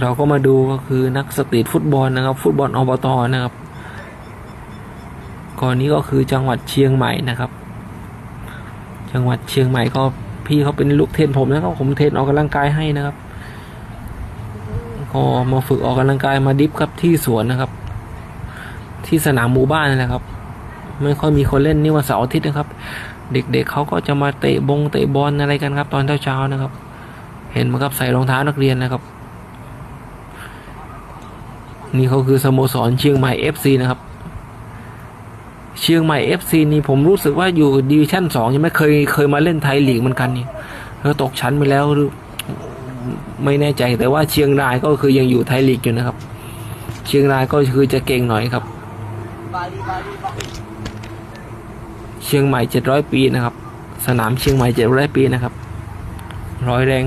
เราก็มาดูก็คือนักสตรีทฟุตบอลนะครับ ฟุตบอลอบตนะครับก่อนนี้ก็คือจังหวัดเชียงใหม่นะครับ จังหวัดเชียงใหม่ก็พี่เขาเป็นลูกเทรนผมนะครับผมเทรนออกกำลังกายให้นะครับก็มาฝึกออกกำลังกายมาดิฟครับที่สวนนะครับ ที่สนามหมู่บ้านนั่แหละครับ ไม่ค่อยมีคนเล่นนี่วันเสาร์อาทิตย์นะครับ เด็กๆเขาก็จะมาเตะบงเตะบอลอะไรกันครับ ตอนเช้าๆนะครับ เห็นไหมครับใส่รองเท้านักเรียนนะครับ นี่เขาคือสโมสรเชียงใหม่ FC นะครับ เชียงใหม่ FC นี่ผมรู้สึกว่าอยู่ดิวิชั่นสองยังไม่เคยเคยมาเล่นไทยลีกเหมือนกันนี่แล้วตกชั้นไปแล้วหรือไม่แน่ใจแต่ว่าเชียงรายก็คือยังอยู่ไทยลีกอยู่นะครับ เชียงรายก็คือจะเก่งหน่อยครับ เชียงใหม่เจ็ดร้อยปีนะครับ สนามเชียงใหม่เจ็ดร้อยปีนะครับ ร้อยแรง